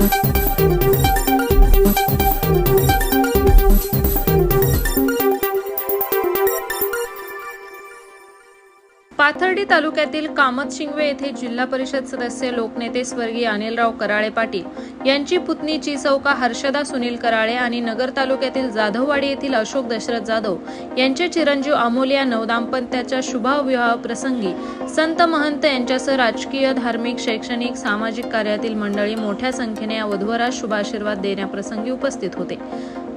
thank you Pathardi तालुक्यातील कामत शिंगवे येथे जिल्हा परिषद सदस्य लोकनेते स्वर्गीय अनिलराव कराळे पाटील यांची पुतणी चिचौका हर्षदा सुनील कराळे आणि नगर तालुक्यातील जाधववाडी येथील अशोक दशरथ जाधव यांचे चिरंजीव अमोलिया नवदाम्पत्याच्या शुभविवाह प्रसंगी संत महंत यांच्यासह राजकीय धार्मिक शैक्षणिक सामाजिक कार्यातील मंडळी मोठ्या संख्येने या वधूवरास शुभाशीर्वाद देण्याप्रसंगी उपस्थित होते.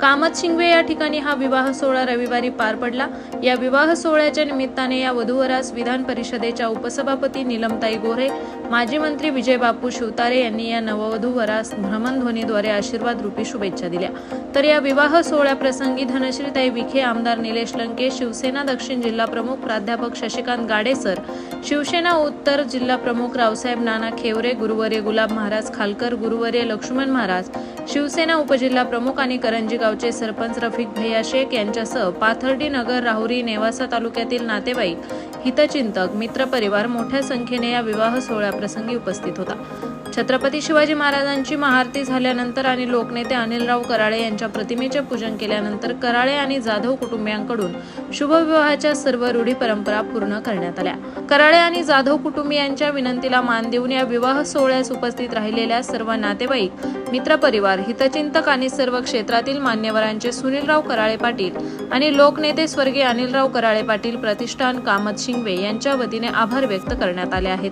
कामत शिंगवे या ठिकाणी हा विवाह सोहळा रविवारी पार पडला. या विवाह सोहळ्याच्या निमित्ताने या वधूवरास विधान परिषदेच्या उपसभापती निलमताई गोरे माजी मंत्री विजय बापू शिवतारे यांनी या नववधूवरास भ्रमणध्वनीद्वारे आशीर्वाद रूपी शुभेच्छा दिल्या. तर या विवाह सोहळ्याप्रसंगी धनश्रीताई विखे आमदार निलेश लंके शिवसेना दक्षिण जिल्हा प्रमुख प्राध्यापक शशिकांत गाडेसर शिवसेना उत्तर जिल्हा प्रमुख रावसाहेब नाना खेवरे गुरुवर्य गुलाब महाराज खालकर गुरुवर्य लक्ष्मण महाराज शिवसेना उपजिल्हा प्रमुख आणि करंजी गावचे सरपंच रफिक भैया शेख यांच्यासह पाथर्डी नगर राहुरी नेवासा तालुक्यातील नातेवाईक हितचिंतक मित्रपरिवार मोठ्या संख्येने या विवाह सोहळ्याप्रसंगी उपस्थित होता. छत्रपती शिवाजी महाराजांची महाआरती झाल्यानंतर आणि लोकनेते अनिलराव कराळे यांच्या प्रतिमेचे पूजन केल्यानंतर कराळे आणि जाधव कुटुंबियांकडून शुभविवाहाच्या सर्व रूढी परंपरा पूर्ण करण्यात आल्या. कराळे आणि जाधव कुटुंबियांच्या विनंतीला मान देऊन या विवाह सोहळ्यास उपस्थित राहिलेल्या सर्व नातेवाईक मित्रपरिवार हितचिंतक आणि सर्व क्षेत्रातील मान्यवरांचे सुनीलराव कराळे पाटील आणि लोकनेते स्वर्गीय अनिलराव कराळे पाटील प्रतिष्ठान कामत शिंगवे यांच्या वतीने आभार व्यक्त करण्यात आले आहेत.